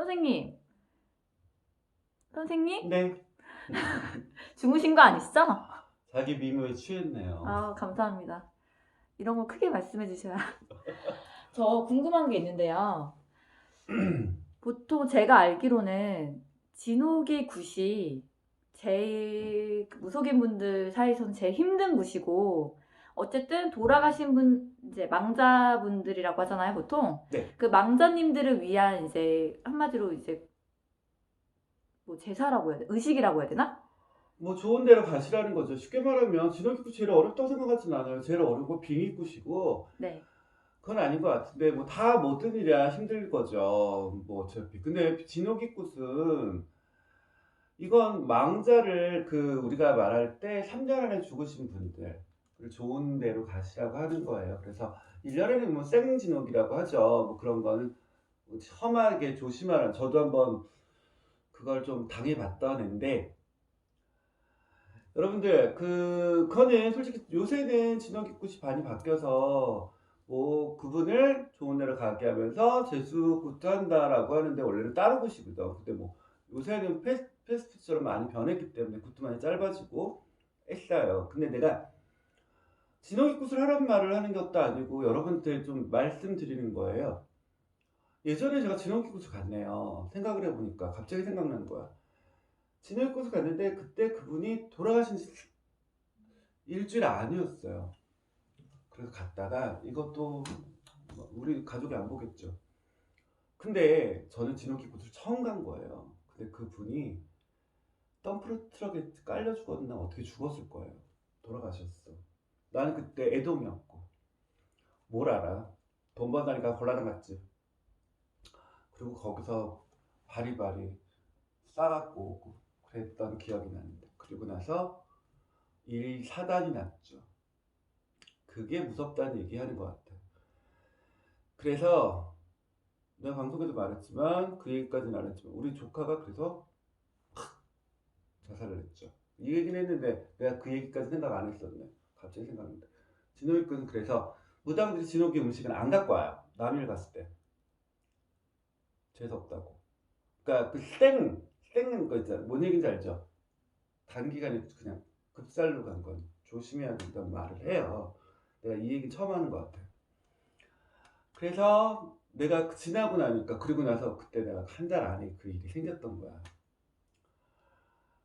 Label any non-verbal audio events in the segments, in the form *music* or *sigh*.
선생님. 선생님? 네. *laughs* 주무신 거 아니시죠? 자기 미모에 취했네요. 아, 감사합니다. 이런 거 크게 말씀해 주셔야. *laughs* 저 궁금한 게 있는데요. *clears throat* 보통 제가 알기로는 진호기 굿이 제일 그 무속인 분들 사이에서는 제일 힘든 굿이고 어쨌든 돌아가신 분 이제 망자분들이라고 하잖아요, 보통. 네. 그 망자님들을 위한 이제 한마디로 이제 뭐 제사라고 해야 돼? 의식이라고 해야 되나? 뭐 좋은 데로 가시라는 거죠. 쉽게 말하면 진흙기구 제일 어렵다고 생각하진 않아요. 제일 어려운 건 빙의굿이고 네. 그건 아닌 것 같은데 뭐 다 모든 일이야 힘들 거죠. 뭐 어차피 근데 진흙기굿은 이건 망자를 그 우리가 말할 때 3년 안에 죽으신 분들 좋은 데로 가시라고 하는 거예요. 그래서 1년에는 뭐 생진옥이라고 하죠. 뭐 그런 거는 험하게 조심하라. 저도 한번 그걸 좀 당해봤던 앤데 여러분들 그 그거는 솔직히 요새는 진원기굿이 많이 바뀌어서 뭐 그분을 좋은 데로 가게 하면서 재수 굿한다라고 하는데 원래는 따로 굿이거든. 근데 뭐 요새는 패스, 패스트처럼 많이 변했기 때문에 많이 짧아지고 했어요. 근데 내가 진원기굿을 하란 말을 하는 것도 아니고 여러분들 좀 말씀드리는 거예요. 예전에 제가 진원기굿을 갔네요. 생각을 해보니까 갑자기 생각나는 거야. 진흙꽃을 갔는데 그때 그분이 돌아가신 지 일주일 아니었어요. 그래서 갔다가 이것도 뭐 우리 가족이 안 보겠죠. 근데 저는 진흙꽃을 처음 간 거예요. 근데 그분이 덤프 트럭에 깔려 죽었나 어떻게 죽었을 거예요. 돌아가셨어. 나는 그때 애동이었고 뭘 알아? 돈 번다니까 곤란한갔지 그리고 거기서 바리바리 싸갖고 오고 그랬던 기억이 나는데 그리고 나서 일 사단이 났죠. 그게 무섭다는 얘기하는 것 같아요. 그래서 내가 방송에도 말했지만 그 얘기까지는 안 했지만 우리 조카가 그래서 확 자살을 했죠. 이 얘기는 했는데 내가 그 얘기까지 생각 안 했었네. 갑자기 생각난다. 진호이 군 그래서 무당들이 진호기 음식은 안 갖고 와요. 남일 갔을 때. 재수 없다고. 그러니까 그생 땡는 거 있잖아. 뭔 얘기인지 알죠? 단기간에 그냥 급살로 간 건 조심해야 된다는 말을 해요. 내가 이 얘기 처음 하는 것 같아. 그래서 내가 지나고 나니까 그리고 나서 그때 내가 한 달 안에 그 일이 생겼던 거야.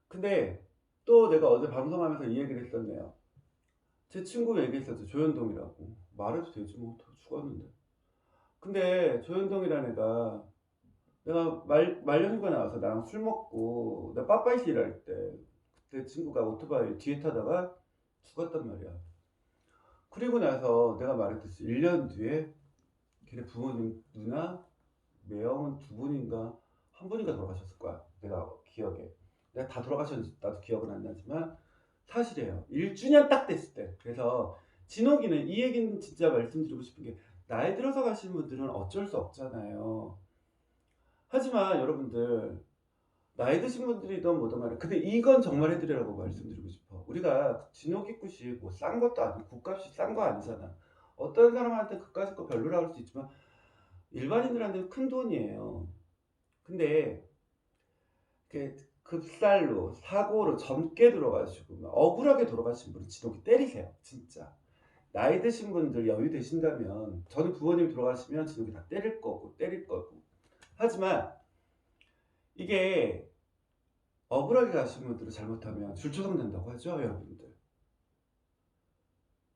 근데 또 내가 어제 방송하면서 이 얘기를 했었네요. 제 친구 얘기했었죠. 조현동이라고. 말해도 되지 뭐. 더 죽었는데. 근데 조현동이라는 애가 내가 말, 말년휴가 나와서 나랑 술 먹고 나 빠빠이시 일할 때 그때 친구가 오토바이 뒤에 타다가 죽었단 말이야. 그리고 나서 내가 말했듯이 1년 뒤에 걔네 부모님 누나 매형은 두 분인가 한 분인가 돌아가셨을 거야. 내가 기억에. 내가 다 돌아가셨는지 나도 기억은 안 나지만 사실이에요. 1주년 딱 됐을 때. 그래서 진옥이는 이 얘기는 진짜 말씀드리고 싶은 게 나이 들어서 가시는 분들은 어쩔 수 없잖아요. 하지만 여러분들 나이 드신 분들이든 뭐든 간에 근데 이건 정말 해드리라고 말씀드리고 싶어 우리가 진호기굿이 뭐 싼 것도 아니고 국값이 싼 거 아니잖아 어떤 사람한테 그까짓 거 별로라고 할 수 있지만 일반인들한테는 큰 돈이에요 근데 이렇게 급살로 사고로 젊게 들어가시고 막 억울하게 돌아가신 분은 진호기 때리세요 진짜 나이 드신 분들 여유 되신다면 저는 부모님 돌아가시면 진호기 다 때릴 거고 때릴 거고 하지만 이게 억울하게 가신 분들은 잘못하면 줄초성 난다고 하죠, 여러분들.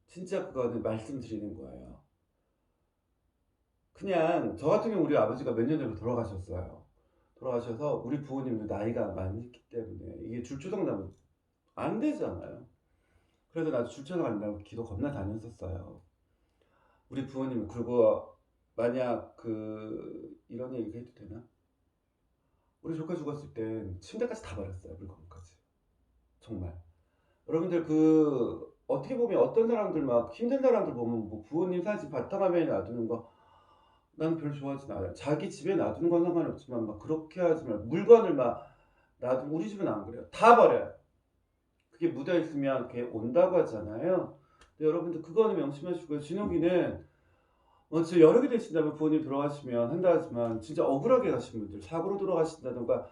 진짜 그거는 말씀드리는 거예요. 그냥 저 같은 경우 우리 아버지가 몇 년 전에 돌아가셨어요. 돌아가셔서 우리 부모님도 나이가 많기 때문에 이게 줄초성 나면 안 되잖아요. 그래서 나도 줄초성 안 나고 기도 겁나 다녔었어요. 우리 부모님은 그리고 만약 그 이런 얘기 해도 되나? 우리 조카 죽었을 땐 침대까지 다 버렸어요 물건까지 정말 여러분들 그 어떻게 보면 어떤 사람들 막 힘든 사람들 보면 뭐 부모님 사진 바탕화면에 놔두는 거 난 별로 좋아하진 않아요 자기 집에 놔두는 건 상관없지만 막 그렇게 하지 말 물건을 막 놔두 우리 집은 안 그래요. 다 버려요. 그게 묻어 있으면 그게 온다고 하잖아요. 근데 여러분들 그거는 명심하시고요. 진욱이는 어, 진짜 여러 개 되신다면 부모님 돌아가시면 한다 하지만 진짜 억울하게 가신 분들 사고로 돌아가신다던가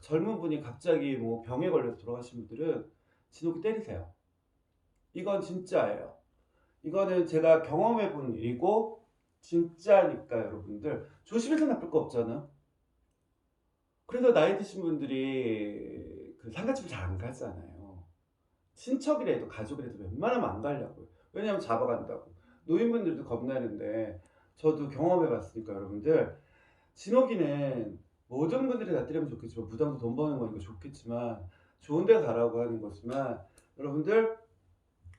젊은 분이 갑자기 뭐 병에 걸려서 돌아가신 분들은 진옥이 때리세요. 이건 진짜예요. 이거는 제가 경험해 본 일이고 진짜니까 여러분들 조심해서 나쁠 거 없잖아. 그래서 나이 드신 분들이 그 상가집을 잘 안 가잖아요. 친척이라도 가족이라도 웬만하면 안 가려고요. 왜냐하면 잡아간다고. 노인분들도 겁나는데 저도 경험해 봤으니까 여러분들 진옥이는 모든 분들이 다 때리면 좋겠지만 무당도 돈 버는 거니까 좋겠지만 좋은 데 가라고 하는 거지만 여러분들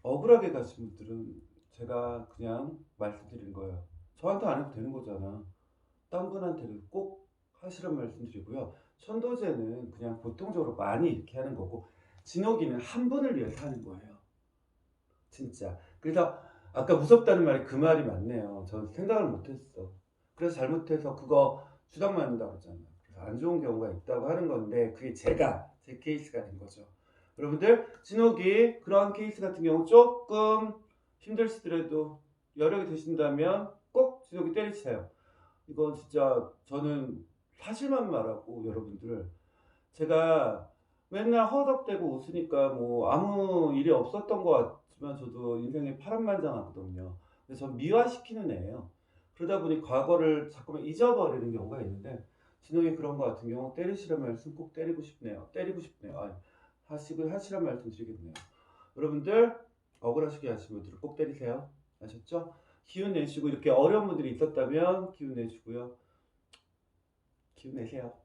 억울하게 가신 분들은 제가 그냥 말씀드린 거예요. 저한테 안 해도 되는 거잖아. 딴 분한테는 꼭 하시란 말씀드리고요. 천도제는 그냥 보통적으로 많이 이렇게 하는 거고 진옥이는 한 분을 위해서 하는 거예요. 진짜. 그래서 아까 무섭다는 말이 그 말이 맞네요. 전 생각을 못했어. 그래서 잘못해서 그거 주당 맞는다고 했잖아요. 그래서 안 좋은 경우가 있다고 하는 건데 그게 제가 제 케이스가 된 거죠. 여러분들 진옥이 그러한 케이스 같은 경우 조금 힘들시더라도 여력이 되신다면 꼭 진옥이 때리세요. 이거 진짜 저는 사실만 말하고 여러분들 제가 맨날 허덕대고 웃으니까 뭐 아무 일이 없었던 것 같지만 저도 인생에 파란만장하거든요. 그래서 전 미화시키는 애예요. 그러다 보니 과거를 자꾸만 잊어버리는 경우가 있는데 진욱이 그런 것 같은 경우 때리시란 말씀 꼭 때리고 싶네요. 때리고 싶네요. 아니, 하시고 하시란 말씀 드리겠네요. 여러분들 억울하시게 하신 분들 꼭 때리세요. 아셨죠? 기운 내시고 이렇게 어려운 분들이 있었다면 기운 내시고요. 기운 내세요.